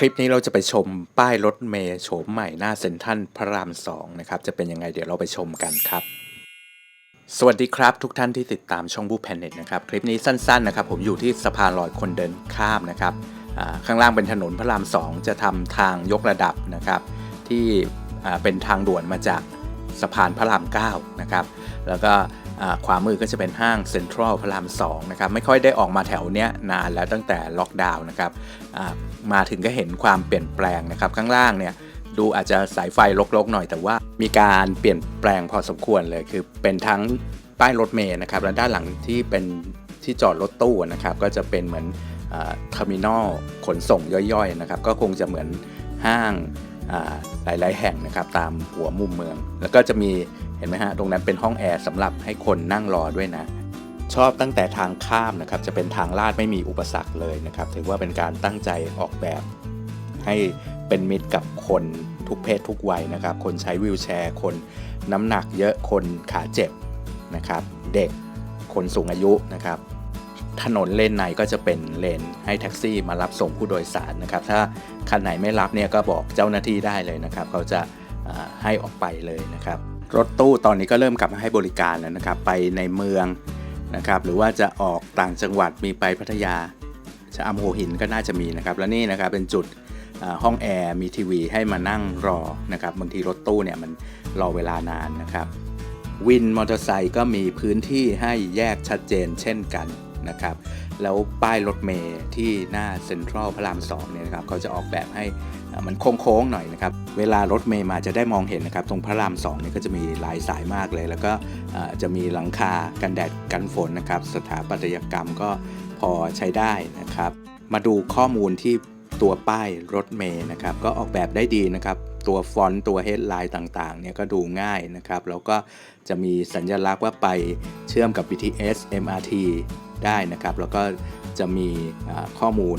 คลิปนี้เราจะไปชมป้ายรถเมย์โฉมใหม่หน้าเซ็นทรัลพระรามสองนะครับ จะเป็นยังไงเดี๋ยวเราไปชมกันครับ สวัสดีครับ ทุกท่านที่ติดตามช่องบูแพนเน็ตนะครับ คลิปนี้สั้นๆนะครับ ผมอยู่ที่สะพานลอยคนเดินข้ามนะครับข้างล่างเป็นถนนพระรามสองจะทำทางยกระดับนะครับ ที่เป็นทางด่วนมาจากสะพานพระราม9นะครับแล้วก็ ขวามือก็จะเป็นห้างเซ็นทรัลพระราม2นะครับไม่ค่อยได้ออกมาแถวเนี้ยนานแล้วตั้งแต่ล็อกดาวน์นะครับมาถึงก็เห็นความเปลี่ยนแปลงนะครับข้างล่างเนี่ยดูอาจจะสายไฟรกๆหน่อยแต่ว่ามีการเปลี่ยนแปลงพอสมควรเลย คือเป็นทั้งป้ายรถเมย์นะครับและด้านหลังที่เป็นที่จอดรถตู้นะครับก็จะเป็นเหมือนเทอร์มินอลขนส่งย่อยๆนะครับก็คงจะเหมือนห้างหลายๆแห่งนะครับตามหัวมุมเมือง แล้วก็จะมี เห็นไหมฮะ ตรงนั้นเป็นห้องแอร์สำหรับให้คนนั่งรอด้วยนะ ชอบตั้งแต่ทางข้ามนะครับ จะเป็นทางลาดไม่มีอุปสรรคเลยนะครับ ถือว่าเป็นการตั้งใจออกแบบ ให้เป็นมิตรกับคนทุกเพศทุกวัยนะครับ คนใช้วีลแชร์ คนน้ำหนักเยอะ คนขาเจ็บนะครับ เด็ก คนสูงอายุนะครับถนนเลนในก็จะเป็นเลนให้แท็กซี่มารับส่งผู้โดยสารนะครับ ถ้าคันไหนไม่รับเนี่ยก็บอกเจ้าหน้าที่ได้เลยนะครับ เขาจะาให้ออกไปเลยนะครับ รถตู้ตอนนี้ก็เริ่มกลับมาให้บริการแล้วนะครับ ไปในเมืองนะครับ หรือว่าจะออกต่างจังหวัดมีไปพัทยาชะอำหัวหินก็น่าจะมีนะครับ และนี่นะครับเป็นจุดห้องแอร์มีทีวีให้มานั่งรอนะครับบางทีรถตู้เนี่ยมันรอเวลานานนะครับ วินมอเตอร์ไซค์ก็มีพื้นที่ให้แยกชัดเจนเช่นกัน นะครับ แล้วป้ายรถเมย์ที่หน้าเซ็นทรัลพระราม2เนี่ยนะครับเขาจะออกแบบให้มันโค้งๆหน่อยนะครับ เวลารถเมย์มาจะได้มองเห็นนะครับ ตรงพระราม2เนี่ยก็จะมีหลายสายมากเลย แล้วก็จะมีหลังคากันแดดกันฝนนะครับ สถาปัตยกรรมก็พอใช้ได้นะครับ มาดูข้อมูลที่ตัวป้ายรถเมย์นะครับ ก็ออกแบบได้ดีนะครับตัวฟอนต์ตัวเฮดไลน์ต่างๆเนี่ยก็ดูง่ายนะครับ แล้วก็จะมีสัญลักษณ์ว่าไปเชื่อมกับ BTS MRT ได้นะครับ แล้วก็จะมีข้อมูล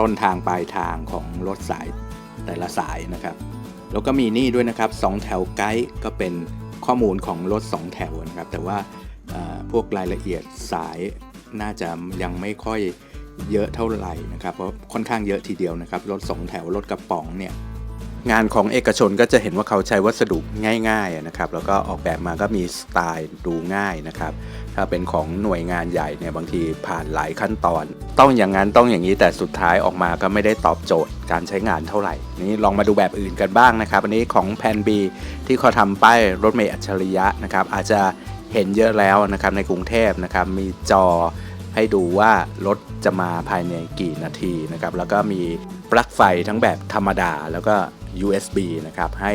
ต้นทางปลายทางของรถสายแต่ละสายนะครับ แล้วก็มีนี่ด้วยนะครับ2แถวไกด์ก็เป็นข้อมูลของรถ 2 แถวนะครับ แต่ว่าอ่าพวกรายละเอียดสายน่าจะยังไม่ค่อยเยอะเท่าไหร่นะครับ เพราะค่อนข้างเยอะทีเดียวนะครับ รถ 2 แถว รถกระป๋องเนี่ย งานของเอกชนก็จะเห็นว่าเขาใช้วัสดุง่ายๆนะครับ แล้วก็ออกแบบมาก็มีสไตล์ดูง่ายนะครับ ถ้าเป็นของหน่วยงานใหญ่เนี่ยบางทีผ่านหลายขั้นตอน ต้องอย่างนั้นต้องอย่างนี้แต่สุดท้ายออกมาก็ไม่ได้ตอบโจทย์การใช้งานเท่าไหร่ นี่ลองมาดูแบบอื่นกันบ้างนะครับ อันนี้ของแพน B ที่เขาทำป้ายรถเมล์อัจฉริยะนะครับ อาจจะเห็นเยอะแล้วนะครับในกรุงเทพนะครับมีจอให้ดูว่ารถจะมาภายในกี่นาทีนะครับแล้วก็มีปลั๊กไฟทั้งแบบธรรมดาแล้วก็ USB นะครับให้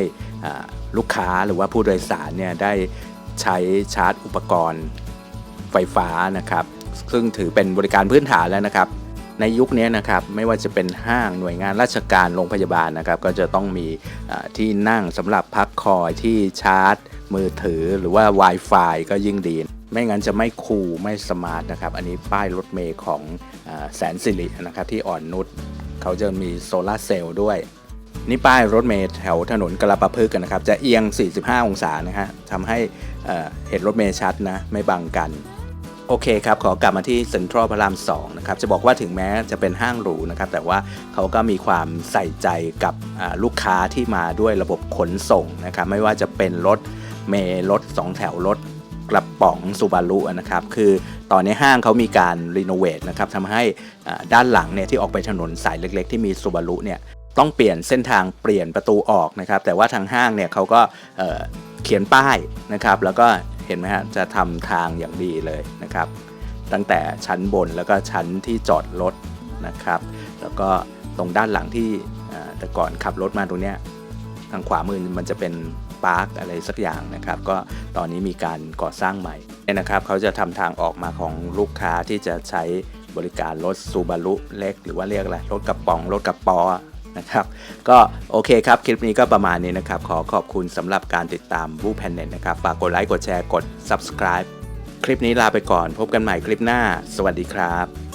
ลูกค้าหรือว่าผู้โดยสารเนี่ยได้ใช้ชาร์จอุปกรณ์ไฟฟ้านะครับ ซึ่งถือเป็นบริการพื้นฐานแล้วนะครับ ในยุคนี้นะครับไม่ว่าจะเป็นห้างหน่วยงานราชการโรงพยาบาลนะครับ ก็จะต้องมีที่นั่งสำหรับพักคอยที่ชาร์จ มือถือหรือว่า Wi-Fi ก็ยิ่งดี ไม่งั้นจะไม่คูลไม่สมาร์ทนะครับ อันนี้ป้ายรถเมย์ของอแสนสิรินะครับที่อ่อนนุชเขาจะมีโซลาร์เซลล์ด้วย นี่ป้ายรถเมล์แถวถนนกระปะพฤกษ์นะครับ จะเอียง 45 องศานะฮะทำให้เห็นรถเมล์ชัดนะ ไม่บังกัน โอเคครับ ขอกลับมาที่เซ็นทรัลพระราม2นะครับ จะบอกว่าถึงแม้จะเป็นห้างหรูนะครับ แต่ว่าเขาก็มีความใส่ใจกับลูกค้าที่มาด้วยระบบขนส่งนะครับ ไม่ว่าจะเป็นรถเมล์รถ 2 แถวรถกระป๋องซูบารุนะครับ คือตอนนี้ห้างเขามีการรีโนเวทนะครับทำให้ด้านหลังเนี่ยที่ออกไปถนนสายเล็ก ๆ ที่มีซูบารุเนี่ย ต้องเปลี่ยนเส้นทางเปลี่ยนประตูออกนะครับ แต่ว่าทางห้างเนี่ยเขาก็เอ่อเขียนป้ายนะครับ แล้วก็เห็นไหมฮะจะทำทางอย่างดีเลยนะครับ ตั้งแต่ชั้นบนแล้วก็ชั้นที่จอดรถนะครับ แล้วก็ตรงด้านหลังที่แต่ก่อนขับรถมาตรงเนี้ยทางขวามือมันจะเป็นปาร์คอะไรสักอย่างนะครับ ก็ตอนนี้มีการก่อสร้างใหม่เนี่ยนะครับ เขาจะทำทางออกมาของลูกค้าที่จะใช้บริการรถซูบารุเล็ก หรือว่าเรียกอะไรรถกระป๋องรถกระป๋อ นะครับ ก็โอเคครับ คลิปนี้ก็ประมาณนี้นะครับ ขอขอบคุณสำหรับการติดตามบูแพนเน็ตนะครับ ฝากกดไลค์ กดแชร์ กด subscribe คลิปนี้ลาไปก่อน พบกันใหม่คลิปหน้า สวัสดีครับ